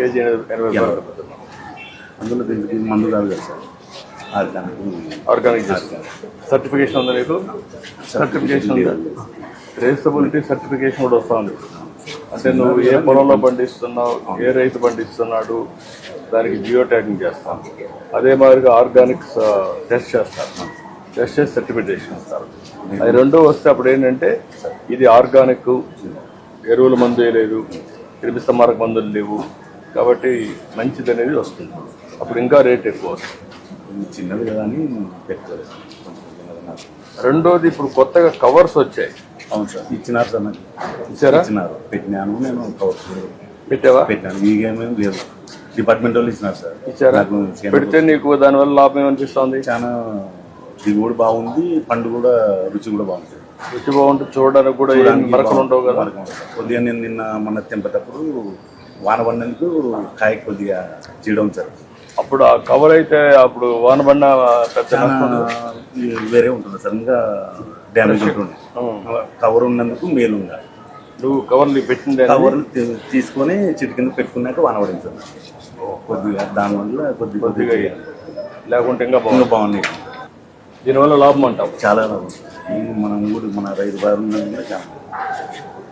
KG ఎనభై అందులో దీనికి మందు కాదు కదా సార్. ఆర్గానిక్ సర్టిఫికేషన్ ఉందా. మీకు? సర్టిఫికేషన్ ఉందా? ట్రేసబిలిటీ సర్టిఫికేషన్ కూడా వస్తుంది. అంటే నువ్వు ఏ పొలంలో పండిస్తున్నావు ఏ రైతు పండిస్తున్నాడు దానికి జియో ట్యాగింగ్ చేస్తాం. అదే మాదిరిగా ఆర్గానిక్స్ టెస్ట్ చేస్తారు. టెస్ట్ చేసి సర్టిఫికేషన్ ఇస్తారు. అది రెండో వస్తే అప్పుడు ఏంటంటే ఇది ఆర్గానిక్ ఎరువుల మందు వేయలేదు క్రిమి సంహారక మందులు లేవు కాబట్టి మంచిది అనేది వస్తుంది. అప్పుడు ఇంకా రేట్ ఎక్కువ వస్తుంది. ఇది చిన్నది కదా అని పెట్టుకోలేదు. రెండోది ఇప్పుడు కొత్తగా కవర్స్ వచ్చాయి. అవును సార్ ఇచ్చినారు సార్ నాకు. ఇచ్చారా? ఇచ్చినారు. పెట్టినాను నేను కవర్స్ పెట్టావా? పెట్టాను. మీకేమేమి లేదు. డిపార్ట్మెంట్ వాళ్ళు ఇచ్చినారు సార్. ఇచ్చారా? నాకు పెడితే నీకు దానివల్ల లాభం ఏమనిపిస్తుంది? చాలా దిగుబడి బాగుంది పండు కూడా రుచి కూడా బాగుంది. రుచి బాగుంటుంది చూడడానికి కూడా ఏం మరకలు ఉండవు కదా. కొద్దిగా నేను నిన్న మన తెంపేటప్పుడు వాన పడినందుకు కాయ కొద్దిగా చీడం సార్ అప్పుడు ఆ కవర్ అయితే అప్పుడు వాన పడిన పెద్ద వేరే ఉంటుంది సార్ ఇంకా డ్యామేజ్ ఉంటుంది. కవర్ ఉన్నందుకు మేలు ఉందా? నువ్వు కవర్లు పెట్టిందే కవర్ తీసుకొని చిటి కింద పెట్టుకున్నాక వాన పడింది సార్ కొద్దిగా దానివల్ల కొద్ది కొద్దిగా లేకుంటే ఇంకా బాగుంది బాగున్నాయి దీనివల్ల లాభం అంటావు? చాలా లాభం. మనం కూడా మన రైతు బారు ఉన్నది కూడా చాలా.